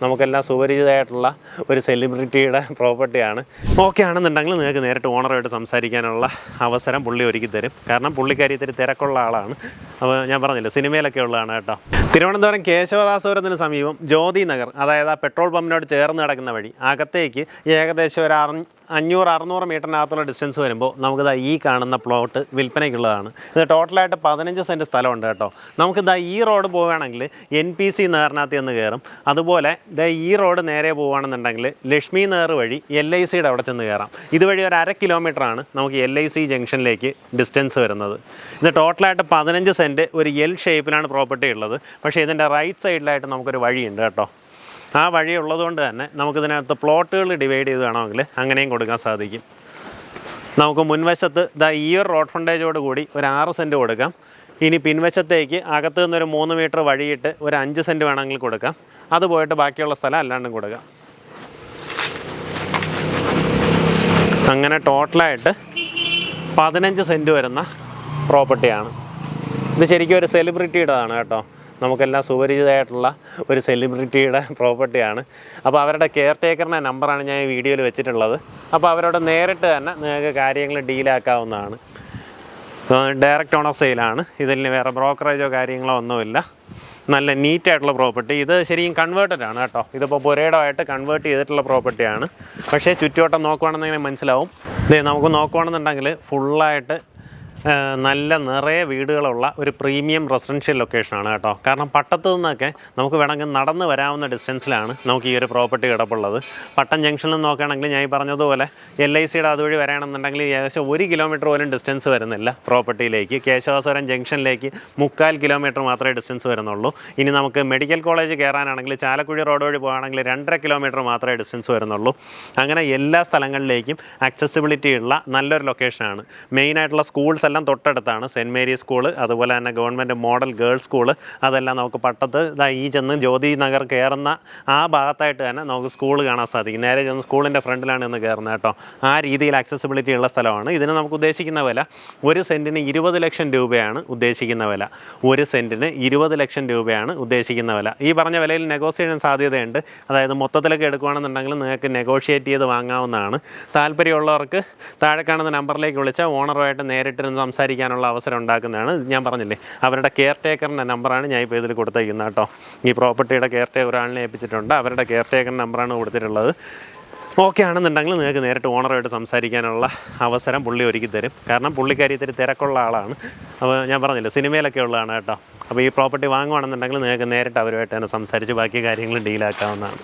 നമുക്കെല്ലാം സുപരിചിതമായിട്ടുള്ള ഒരു സെലിബ്രിറ്റിയുടെ പ്രോപ്പർട്ടിയാണ് ഓക്കെ ആണെന്നുണ്ടെങ്കിൽ നിങ്ങൾക്ക് നേരിട്ട് ഓണറുമായിട്ട് സംസാരിക്കാനുള്ള അവസരം പുള്ളി ഒരുക്കി തരും. കാരണം പുള്ളിക്കാരി ഇത്തിരി തിരക്കുള്ള ആളാണ്. അപ്പോൾ ഞാൻ പറഞ്ഞില്ല സിനിമയിലൊക്കെ ഉള്ളതാണ് കേട്ടോ. തിരുവനന്തപുരം കേശവദാസപുരത്തിന് സമീപം ജ്യോതി നഗർ അതായത് ആ പെട്രോൾ പമ്പിനോട് ചേർന്ന് കിടക്കുന്ന വഴി അകത്തേക്ക് ഏകദേശം ഒരു അറ അഞ്ഞൂറ് അറുന്നൂറ് മീറ്ററിനകത്തുള്ള ഡിസ്റ്റൻസ് വരുമ്പോൾ നമുക്കിതാ ഈ കാണുന്ന പ്ലോട്ട് വിൽപ്പനയ്ക്കുള്ളതാണ്. ഇത് ടോട്ടലായിട്ട് പതിനഞ്ച് സെന്റ് സ്ഥലമുണ്ട് കേട്ടോ. നമുക്കിതാ ഈ റോഡ് പോവുകയാണെങ്കിൽ എൻ പി സി നേറിനകത്ത് നിന്ന് കയറും. അതുപോലെ ഇതാ ഈ റോഡ് നേരെ പോവുകയാണെന്നുണ്ടെങ്കിൽ ലക്ഷ്മി നേർ വഴി എൽ ഐ സിയുടെ അവിടെ ചെന്ന് കയറാം. ഇതുവഴി ഒരു അര കിലോമീറ്ററാണ് നമുക്ക് എൽ ഐ സി ജംഗ്ഷനിലേക്ക് ഡിസ്റ്റൻസ് വരുന്നത്. ഇത് ടോട്ടലായിട്ട് പതിനഞ്ച് സെന്റ് ഒരു എൽ ഷേപ്പിലാണ് പ്രോപ്പർട്ടി ഉള്ളത്. പക്ഷേ ഇതിന്റെ റൈറ്റ് സൈഡിലായിട്ട് നമുക്കൊരു വഴിയുണ്ട് കേട്ടോ. ആ വഴി ഉള്ളതുകൊണ്ട് തന്നെ നമുക്കിതിനകത്ത് പ്ലോട്ടുകൾ ഡിവൈഡ് ചെയ്ത് വേണമെങ്കിൽ അങ്ങനെയും കൊടുക്കാൻ സാധിക്കും. നമുക്ക് മുൻവശത്ത് ദാ ഈ ഒരു റോഡ് ഫ്രണ്ടേജോട് കൂടി ഒരു ആറ് സെന്റ് കൊടുക്കാം. ഇനി പിൻവശത്തേക്ക് അകത്ത് നിന്നൊരു മൂന്ന് മീറ്റർ വഴിയിട്ട് ഒരു അഞ്ച് സെന്റ് വേണമെങ്കിൽ കൊടുക്കാം. അത് പോയിട്ട് ബാക്കിയുള്ള സ്ഥലം അല്ലാണ്ടും കൊടുക്കാം. അങ്ങനെ ടോട്ടലായിട്ട് പതിനഞ്ച് സെന്റ് വരുന്ന പ്രോപ്പർട്ടിയാണ്. ഇത് ശരിക്കും ഒരു സെലിബ്രിറ്റിയുടേതാണ് കേട്ടോ. നമുക്കെല്ലാം സുപരിചിതമായിട്ടുള്ള ഒരു സെലിബ്രിറ്റിയുടെ പ്രോപ്പർട്ടിയാണ് അപ്പോൾ അവരുടെ കെയർ ടേക്കറിന്റെ നമ്പറാണ് ഞാൻ ഈ വീഡിയോയിൽ വെച്ചിട്ടുള്ളത്. അപ്പോൾ അവരോട് നേരിട്ട് തന്നെ നിങ്ങൾക്ക് കാര്യങ്ങൾ ഡീലാക്കാവുന്നതാണ് ഡയറക്റ്റ് ഓൺ ഓഫ് സെയിലാണ് ഇതിൽ വേറെ ബ്രോക്കറേജോ കാര്യങ്ങളോ ഒന്നുമില്ല. നല്ല നീറ്റായിട്ടുള്ള പ്രോപ്പർട്ടി ഇത് ശരിക്കും കൺവേർട്ടഡ് ആണ് കേട്ടോ. ഇതിപ്പോൾ പുരയിടമായിട്ട് കൺവേർട്ട് ചെയ്തിട്ടുള്ള പ്രോപ്പർട്ടിയാണ് പക്ഷേ ചുറ്റുവട്ടം നോക്കുവാണെന്നെങ്കിൽ മനസ്സിലാവും. ഇതേ നമുക്ക് നോക്കുവാണെന്നുണ്ടെങ്കിൽ ഫുള്ളായിട്ട് നല്ല നിറയെ വീടുകളുള്ള ഒരു പ്രീമിയം റെസിഡൻഷ്യൽ ലൊക്കേഷനാണ് കേട്ടോ. കാരണം പട്ടത്തു നിന്നൊക്കെ നമുക്ക് വേണമെങ്കിൽ നടന്ന് വരാവുന്ന ഡിസ്റ്റൻസിലാണ് നമുക്ക് ഈ ഒരു പ്രോപ്പർട്ടി കിടപ്പുള്ളത്. പട്ടം ജംഗ്ഷനിൽ നോക്കുകയാണെങ്കിൽ ഞാൻ ഈ പറഞ്ഞതുപോലെ എൽ ഐ സിയുടെ അതുവഴി വരാണെന്നുണ്ടെങ്കിൽ ഏകദേശം ഒരു കിലോമീറ്റർ പോലും ഡിസ്റ്റൻസ് വരുന്നില്ല പ്രോപ്പർട്ടിയിലേക്ക്. കേശവാസുരം ജംഗ്ഷനിലേക്ക് മുക്കാൽ കിലോമീറ്റർ മാത്രമേ ഡിസ്റ്റൻസ് വരുന്നുള്ളൂ. ഇനി നമുക്ക് മെഡിക്കൽ കോളേജ് കയറാനാണെങ്കിൽ ചാലക്കുഴി റോഡ് വഴി പോകുകയാണെങ്കിൽ രണ്ടര കിലോമീറ്റർ മാത്രമേ ഡിസ്റ്റൻസ് വരുന്നുള്ളൂ. അങ്ങനെ എല്ലാ സ്ഥലങ്ങളിലേക്കും ആക്സസിബിലിറ്റി ഉള്ള നല്ലൊരു ലൊക്കേഷനാണ് മെയിനായിട്ടുള്ള സ്കൂൾസ് എല്ലാം തൊട്ടടുത്താണ്. സെന്റ് മേരീസ് സ്കൂൾ അതുപോലെ തന്നെ ഗവൺമെന്റ് മോഡൽ ഗേൾസ് സ്കൂൾ അതെല്ലാം നമുക്ക് പട്ടത്ത് ഇതാ ഈ ചെന്ന് ജ്യോതി നഗർ കയറുന്ന ആ ഭാഗത്തായിട്ട് തന്നെ നമുക്ക് സ്കൂൾ കാണാൻ സാധിക്കും. നേരെ ചെന്ന് സ്കൂളിന്റെ ഫ്രണ്ടിലാണ് ഇന്ന് കയറുന്നത് കേട്ടോ. ആ രീതിയിൽ ആക്സസിബിലിറ്റി ഉള്ള സ്ഥലമാണ്. ഇതിന് നമുക്ക് ഉദ്ദേശിക്കുന്ന വില ഒരു സെന്റിന് ഇരുപത് ലക്ഷം രൂപയാണ് ഉദ്ദേശിക്കുന്ന വില. ഒരു സെന്റിന് ഇരുപത് ലക്ഷം രൂപയാണ് ഉദ്ദേശിക്കുന്ന വില. ഈ പറഞ്ഞ വിലയിൽ നെഗോസിയേഷൻ സാധ്യതയുണ്ട്. അതായത് മൊത്തത്തിലൊക്കെ എടുക്കുകയാണെന്നുണ്ടെങ്കിൽ നിങ്ങൾക്ക് നെഗോഷിയേറ്റ് ചെയ്ത് വാങ്ങാവുന്നതാണ്. താല്പര്യമുള്ളവർക്ക് താഴെ കാണുന്ന നമ്പറിലേക്ക് വിളിച്ചാൽ ഓണറുമായിട്ട് നേരിട്ടിരുന്ന് സംസാരിക്കാനുള്ള അവസരം ഉണ്ടാക്കുന്നതാണ്. ഞാൻ പറഞ്ഞില്ലേ അവരുടെ കെയർ ടേക്കറിന്റെ നമ്പറാണ് ഞാൻ ഇപ്പോൾ ഇതിൽ കൊടുത്തേക്കുന്നത് കേട്ടോ. ഈ പ്രോപ്പർട്ടിയുടെ കെയർ ടേക്കർ ഒരാളിനെ ഏൽപ്പിച്ചിട്ടുണ്ട്. അവരുടെ കെയർ ടേക്കറിന്റെ നമ്പറാണ് കൊടുത്തിട്ടുള്ളത്. ഓക്കെ ആണെന്നുണ്ടെങ്കിൽ നിങ്ങൾക്ക് നേരിട്ട് ഓണറുമായിട്ട് സംസാരിക്കാനുള്ള അവസരം പുള്ളി ഒരുക്കി തരും. കാരണം പുള്ളിക്കാരി ഇത്തിരി തിരക്കുള്ള ആളാണ്. അപ്പോൾ ഞാൻ പറഞ്ഞില്ല സിനിമയിലൊക്കെ ഉള്ളതാണ് കേട്ടോ. അപ്പോൾ ഈ പ്രോപ്പർട്ടി വാങ്ങുവാണെന്നുണ്ടെങ്കിൽ നിങ്ങൾക്ക് നേരിട്ട് അവരുമായിട്ട് തന്നെ സംസാരിച്ച് ബാക്കി കാര്യങ്ങൾ ഡീലാക്കാവുന്നതാണ്